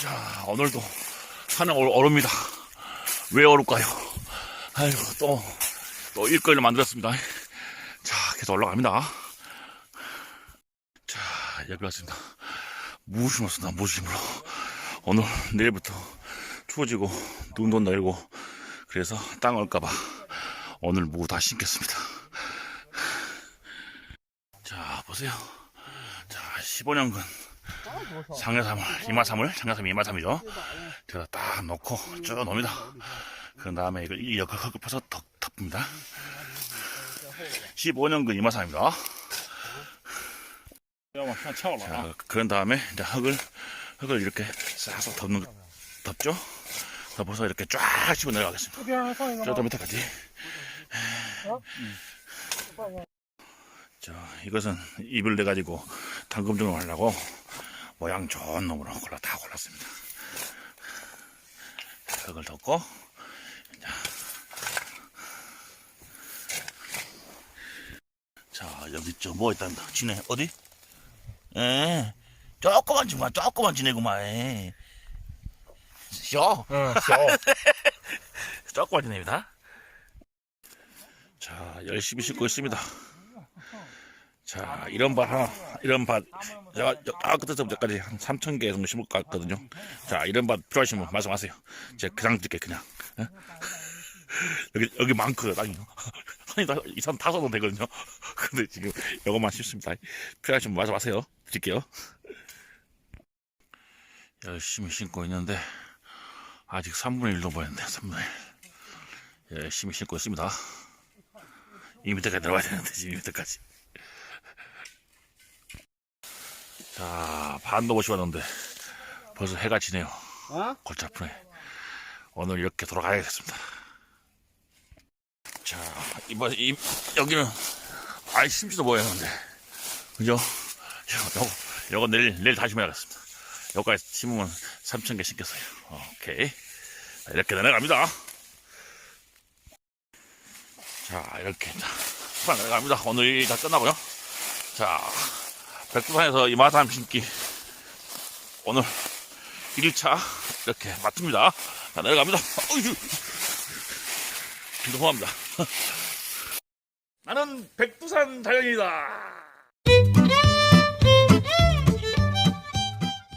자, 오늘도 산에 올- 오릅니다. 왜 오를까요? 아이고, 또, 또 일거리를 만들었습니다. 자, 계속 올라갑니다. 자, 여기 왔습니다. 무심으로 쓴다, 무심으로. 오늘, 내일부터 추워지고, 눈도 내리고, 그래서 땅 올까봐 오늘 무 다 심겠습니다. 자, 보세요. 자, 15년근 상해삼을, 이마삼을, 상해삼 이마삼이죠. 제가 딱 놓고 쭉 놉니다. 그 다음에 이걸 흙을 퍼서 덮, 덮습니다. 15년근 이마삼입니다. 자, 그런 다음에 이제 흙을, 흙을 이렇게 싹싹 덮는, 거- 덮죠? 덮어서 이렇게 쫙 치고 내려가겠습니다. 저도 밑에까지. 자, 이것은 입을 내가지고 당금종을 하려고 모양 좋은 놈으로 골라 다 골랐습니다. 흙을 덮고, 자, 여기 저 뭐 있답니다. 지네, 어디? 에, 조그만 지구만, 조그만 지네구만, 에. 쇼, 응, 쇼. 조그만 지네입니다. 자, 열심히 싣고 있습니다. 자, 이런 밭 하나, 이런 밭, 제가 아, 끝에서부터 여기까지 한 3,000개 정도 심을 것 같거든요. 자, 이런 밭 필요하시면 말씀하세요. 제가 그냥 드릴게요, 그냥. 예? 여기, 여기 많거든요. 한이 이산 다섯도 되거든요. 근데 지금 이것만 심습니다. 필요하시면 말씀하세요. 드릴게요. 열심히 심고 있는데, 아직 3분의 1도 보였는데, 3분의 1. 열심히 심고 있습니다. 이 밑에까지 들어가야 되는데, 지금 이 밑에까지. 자, 반도 못 심었는데, 벌써 해가 지네요. 어? 골치 아프네. 오늘 이렇게 돌아가야겠습니다. 자, 이번, 이, 여기는, 아이, 심지도 뭐였는데. 그죠? 요거, 요거 내일, 내일 다시 심어야겠습니다. 여기까지 심으면 3,000개 심겠어요. 오케이. 자, 이렇게 내려갑니다. 자, 이렇게. 자, 내려갑니다. 오늘 다 끝나고요. 자, 백두산에서 이마삼 심기. 오늘 1일차 이렇게 마칩니다. 자, 내려갑니다. 어이구. 죄송합니다. 나는 백두산 자연이다.